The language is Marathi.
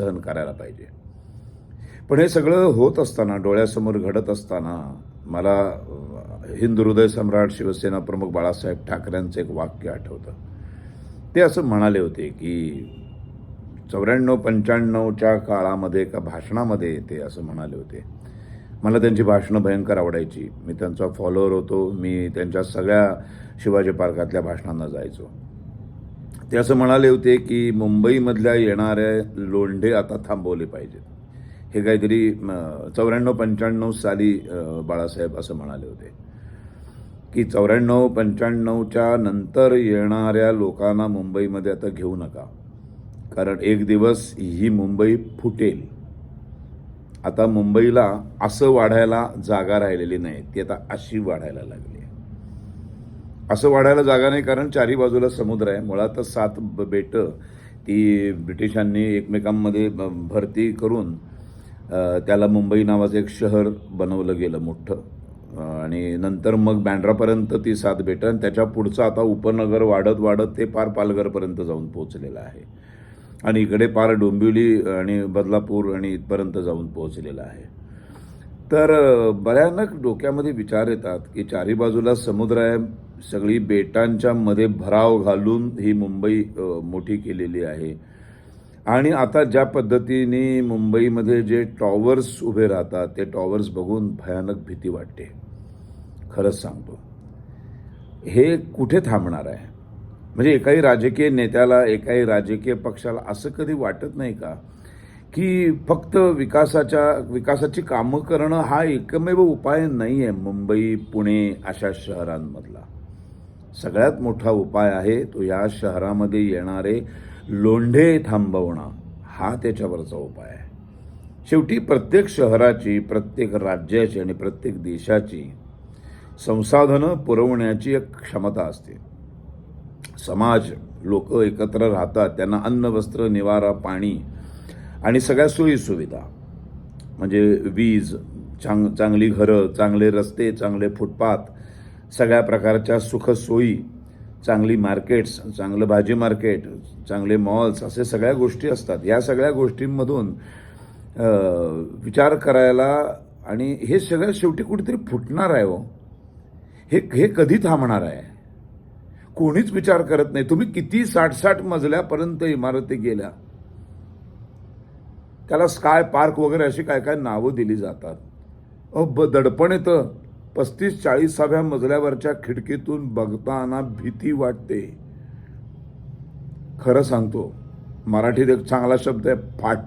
सहन करायला पाहिजे. पण हे सगळं होत असताना डोळ्यासमोर घडत असताना मला हिंद हृदय सम्राट शिवसेना प्रमुख बाळासाहेब ठाकरेंचं एक वाक्य आठवतं. ते असं म्हणाले होते की चौऱ्याण्णव पंच्याण्णवच्या काळामध्ये एका भाषणामध्ये ते असं म्हणाले होते. मला त्यांची भाषणं भयंकर आवडायची. मी त्यांचा फॉलोअर होतो. मी त्यांच्या सगळ्या शिवाजी पार्कातल्या भाषणांना जायचो. ते असं म्हणाले होते की मुंबईमधल्या येणारे लोंढे आता थांबवले पाहिजेत. हे काहीतरी चौऱ्याण्णव पंच्याण्णव साली बाळासाहेब असं म्हणाले होते. की चौऱ्याण्णव पंच्याण्णवच्या नंतर येणाऱ्या लोकांना मुंबईमध्ये आता घेऊ नका. कारण एक दिवस ही मुंबई फुटेल. आता मुंबईला असं वाढायला जागा राहिलेली नाही ती आता अशी वाढायला लागली. असं वाढायला जागा नाही कारण चारी बाजूला समुद्र आहे. मुळातच सात बेटं ती ब्रिटिशांनी एकमेकांमध्ये भरती करून त्याला मुंबई नावाचं एक शहर बनवलं गेलं मोठं. आणि नंतर मग बँड्रापर्यंत ती सात बेटं आणि त्याच्या पुढचं आता उपनगर वाढत वाढत ते पार पालघरपर्यंत जाऊन पोहोचलेलं आहे. आणि इकडे पार डोंबिवली आणि बदलापूर आणि इथपर्यंत जाऊन पोहोचलेलं आहे. तर भयानक डोक्यामध्ये विचार येतात की चारी बाजूला समुद्र आहे सगळी बेटांच्या मध्ये भराव घालून ही मुंबई मोठी केलेली आहे. आणि आता ज्या पद्धतीने मुंबईमध्ये जे टॉवर्स उभे राहतात ते टॉवर्स बघून भयानक भीती वाटते. खरंच सांगतो. हे कुठे थांबणार आहे? म्हणजे एकाही राजकीय नेत्याला एकाही राजकीय पक्षाला असं कधी वाटत नाही का? की फक्त विकासाच्या विकासाची कामं करणं हा एकमेव उपाय नाही आहे मुंबई पुणे अशा शहरांमधला. सगळ्यात मोठा उपाय आहे तो या शहरामध्ये येणारे लोंढे थांबवणं. हा त्याच्यावरचा उपाय आहे. शेवटी प्रत्येक शहराची प्रत्येक राज्याची आणि प्रत्येक देशाची संसाधनं पुरवण्याची एक क्षमता असते. समाज लोक एकत्र राहतात त्यांना अन्न वस्त्र निवारा पाणी आणि सगळ्या सोयीसुविधा. म्हणजे वीज चांग चांगली घरं चांगले रस्ते चांगले फुटपाथ सगळ्या प्रकारच्या सुखसोयी चांगली मार्केट्स चांगलं भाजी मार्केट चांगले मॉल्स असे सगळ्या गोष्टी असतात. या सगळ्या गोष्टींमधून विचार करायला आणि हे सगळं शेवटी कुठेतरी फुटणार आहे हो. हे हे कधी थांबणार आहे? कोणीच विचार करत नाही. तुम्ही किती साठ साठ मजल्यापर्यंत इमारती गेल्या. त्याला स्काय पार्क वगैरे अशी काय काय नावं दिली जातात. अ ब दडपण येतं. पस्तीस चाळीसाव्या मजल्यावरच्या खिडकीतून बघताना भीती वाटते. खरं सांगतो मराठीत एक चांगला शब्द आहे फाट.